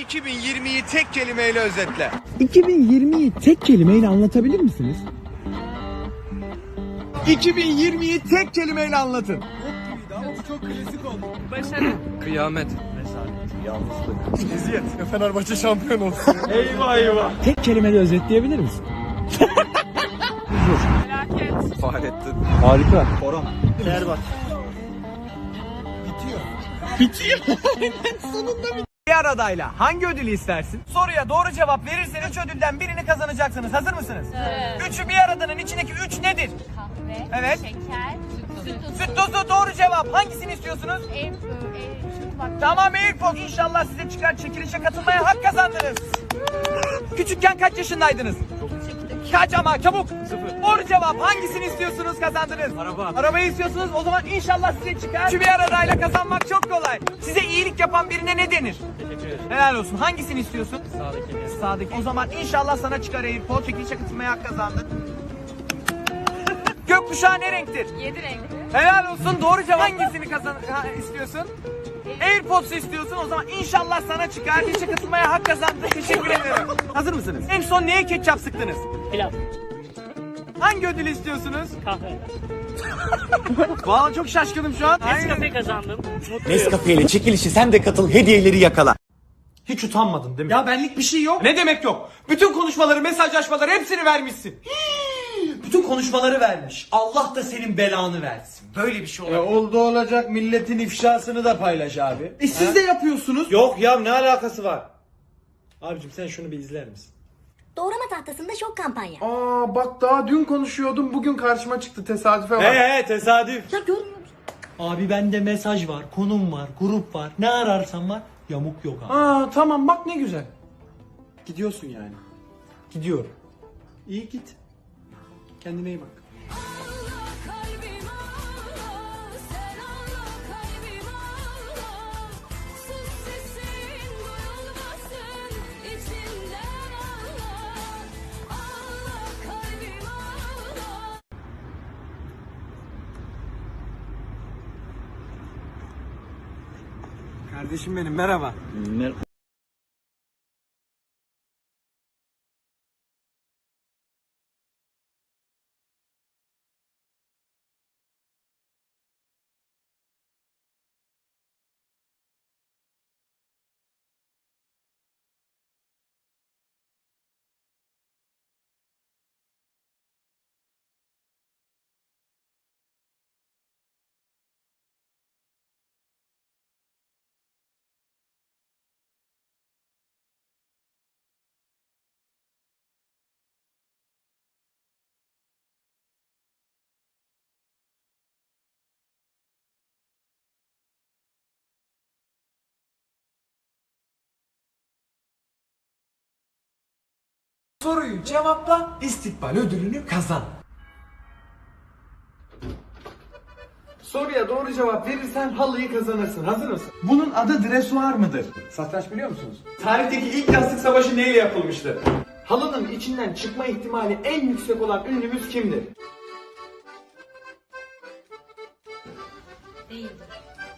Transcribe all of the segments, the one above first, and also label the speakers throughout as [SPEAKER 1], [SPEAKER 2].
[SPEAKER 1] 2020'yi tek kelimeyle özetle.
[SPEAKER 2] 2020'yi tek kelimeyle anlatabilir misiniz?
[SPEAKER 1] 2020'yi tek kelimeyle anlatın.
[SPEAKER 3] Başarı.
[SPEAKER 4] Kıyamet.
[SPEAKER 1] Eziyet. Fenerbahçe şampiyon olsun.
[SPEAKER 4] Eyvah eyvah.
[SPEAKER 2] Tek kelimeyle özetleyebilir misin?
[SPEAKER 3] Felaket.
[SPEAKER 4] Fahrettin.
[SPEAKER 2] Harika.
[SPEAKER 1] Diğer adayla hangi ödülü istersin? Soruya doğru cevap verirsen 3 ödülden birini kazanacaksınız. Hazır mısınız?
[SPEAKER 3] Evet.
[SPEAKER 1] Üçü bir aradanın içindeki 3 nedir?
[SPEAKER 3] Kahve.
[SPEAKER 1] Evet.
[SPEAKER 3] Şeker. Süt.
[SPEAKER 1] Süt tozu doğru cevap. Hangisini istiyorsunuz?
[SPEAKER 3] Ev. Ev. Süt bak.
[SPEAKER 1] Tamam Airpods inşallah size çıkar çekilişe katılmaya hak kazandınız. Küçükken kaç yaşındaydınız? Kaç ama çabuk. Sıfır. Doğru cevap. Hangisini istiyorsunuz kazandınız?
[SPEAKER 4] Araba.
[SPEAKER 1] Arabayı istiyorsunuz o zaman inşallah size çıkar. Şu bir aradayla kazanmak çok kolay. Size iyilik yapan birine ne denir?
[SPEAKER 4] Teşekkür ederim.
[SPEAKER 1] Helal olsun. Hangisini istiyorsun?
[SPEAKER 4] Sağdaki.
[SPEAKER 1] Sağdaki. O zaman inşallah sana çıkar Airpods. Çekilişe katılmaya hak kazandın. Gökkuşağı ne renktir?
[SPEAKER 3] Yedi renkli.
[SPEAKER 1] Helal olsun. Doğru cevap. Hangisini kazan ha, istiyorsun? AirPods istiyorsun o zaman inşallah sana çıkar. İşe katılmaya hak kazandın. Teşekkür ederim. Hazır mısınız? En son neye ketçap sıktınız?
[SPEAKER 5] Pilav,
[SPEAKER 1] Hangi ödül istiyorsunuz?
[SPEAKER 5] kahve.
[SPEAKER 1] Vallahi çok şaşkınım şu an.
[SPEAKER 5] Nescafe kazandım. Mutluyum.
[SPEAKER 2] Nescafe ile çekilişi sen de katıl hediyeleri yakala.
[SPEAKER 1] Hiç utanmadın değil mi? Ya benlik bir şey yok. Ne demek yok? Bütün konuşmaları, mesajlaşmaları hepsini vermişsin. Hii, Bütün konuşmaları vermiş. Allah da senin belanı versin. Böyle bir şey olabilir.
[SPEAKER 6] oldu olacak milletin ifşasını da paylaş abi.
[SPEAKER 1] E siz de yapıyorsunuz.
[SPEAKER 6] Yok ya ne alakası var? Abicim sen şunu bir izler misin?
[SPEAKER 7] Doğrama tahtasında şok kampanya.
[SPEAKER 6] Aa bak daha dün konuşuyordum bugün karşıma çıktı tesadüfe bak.
[SPEAKER 4] He he tesadüf.
[SPEAKER 7] Ya görmüyor musun?
[SPEAKER 8] Abi bende mesaj var, konum var, grup var. Ne ararsan var. Yamuk yok abi.
[SPEAKER 6] Aa tamam bak ne güzel. Gidiyorsun yani. Gidiyorum. İyi git. Kendine iyi bak.
[SPEAKER 1] Kardeşim benim merhaba. Soruyu cevapla istikbal ödülünü kazan. Soruya doğru cevap verirsen halıyı kazanırsın. Hazır mısın? Bunun adı dresuar mıdır? Satranç biliyor musunuz? Tarihteki ilk yastık savaşı neyle yapılmıştır? Halının içinden çıkma ihtimali en yüksek olan ünlümüz kimdir?
[SPEAKER 3] Değildir.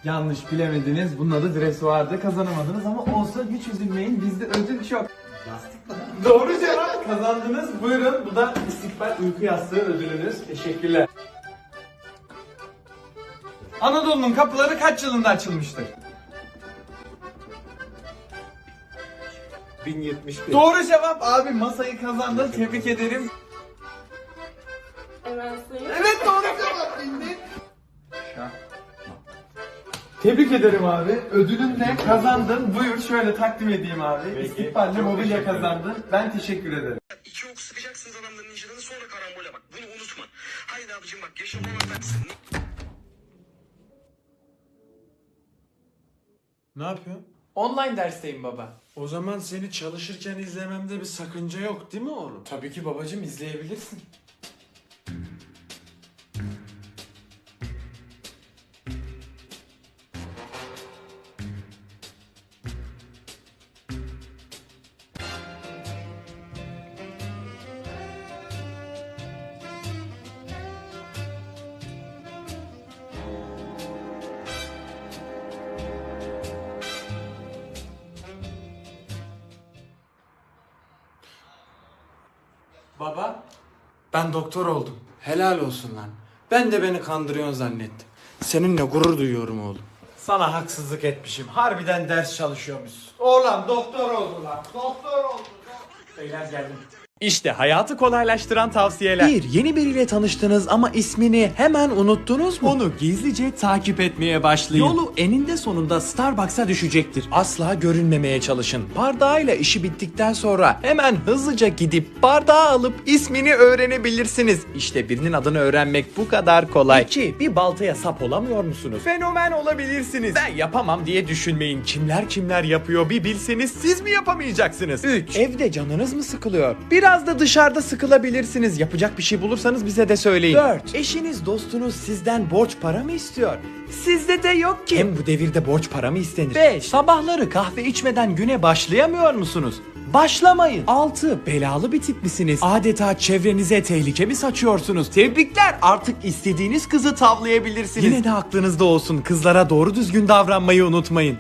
[SPEAKER 6] Yanlış bilemediniz. Bunun adı dresuardı. Kazanamadınız ama olsun hiç üzülmeyin. Bizde ödül çok. Yastık mı? Doğru cevap kazandınız. Buyurun. Bu da istikbal uyku yastığı ödülünüz. Teşekkürler. Anadolu'nun kapıları kaç yılında açılmıştır?
[SPEAKER 4] 1071.
[SPEAKER 6] Doğru cevap abi masayı kazandın. Tebrik ederim.
[SPEAKER 3] Emel Sayın.
[SPEAKER 6] Tebrik ederim abi. Ödülün de kazandın. Buyur şöyle takdim edeyim abi. İstikballe mobilya kazandın. Ben teşekkür ederim.
[SPEAKER 9] İki ok sıkacaksınız adamların incirini sonra karambole bak. Bunu unutma. Haydi abicim bak yaşam bensin.
[SPEAKER 6] Ne yapıyorsun?
[SPEAKER 10] Online dersteyim baba.
[SPEAKER 6] O zaman seni çalışırken izlememde bir sakınca yok değil mi oğlum?
[SPEAKER 10] Tabii ki babacım izleyebilirsin.
[SPEAKER 11] Baba, ben doktor oldum. Helal olsun lan. Ben de beni kandırıyorsun zannettim. Seninle gurur duyuyorum oğlum.
[SPEAKER 6] Sana haksızlık etmişim. Harbiden ders çalışıyormuşsun. Oğlan doktor oldu lan. Doktor oldu. Beyler geldim.
[SPEAKER 1] İşte hayatı kolaylaştıran tavsiyeler. Bir, yeni biriyle tanıştınız ama ismini hemen unuttunuz mu? Onu gizlice takip etmeye başlayın. Yolu eninde sonunda Starbucks'a düşecektir. Asla görünmemeye çalışın. Bardağıyla işi bittikten sonra hemen hızlıca gidip bardağı alıp ismini öğrenebilirsiniz. İşte birinin adını öğrenmek bu kadar kolay. İki, bir baltaya sap olamıyor musunuz? Fenomen olabilirsiniz. Ben yapamam diye düşünmeyin. Kimler kimler yapıyor bir bilseniz siz mi yapamayacaksınız? 3. Evde canınız mı sıkılıyor? Biraz da dışarıda sıkılabilirsiniz. Yapacak bir şey bulursanız bize de söyleyin. 4. Eşiniz dostunuz sizden borç para mı istiyor? Sizde de yok ki. Hem bu devirde borç para mı istenir? 5. Sabahları kahve içmeden güne başlayamıyor musunuz? Başlamayın. 6. Belalı bir tip misiniz? Adeta çevrenize tehlike mi saçıyorsunuz? Tebrikler artık istediğiniz kızı tavlayabilirsiniz. Yine de aklınızda olsun kızlara doğru düzgün davranmayı unutmayın.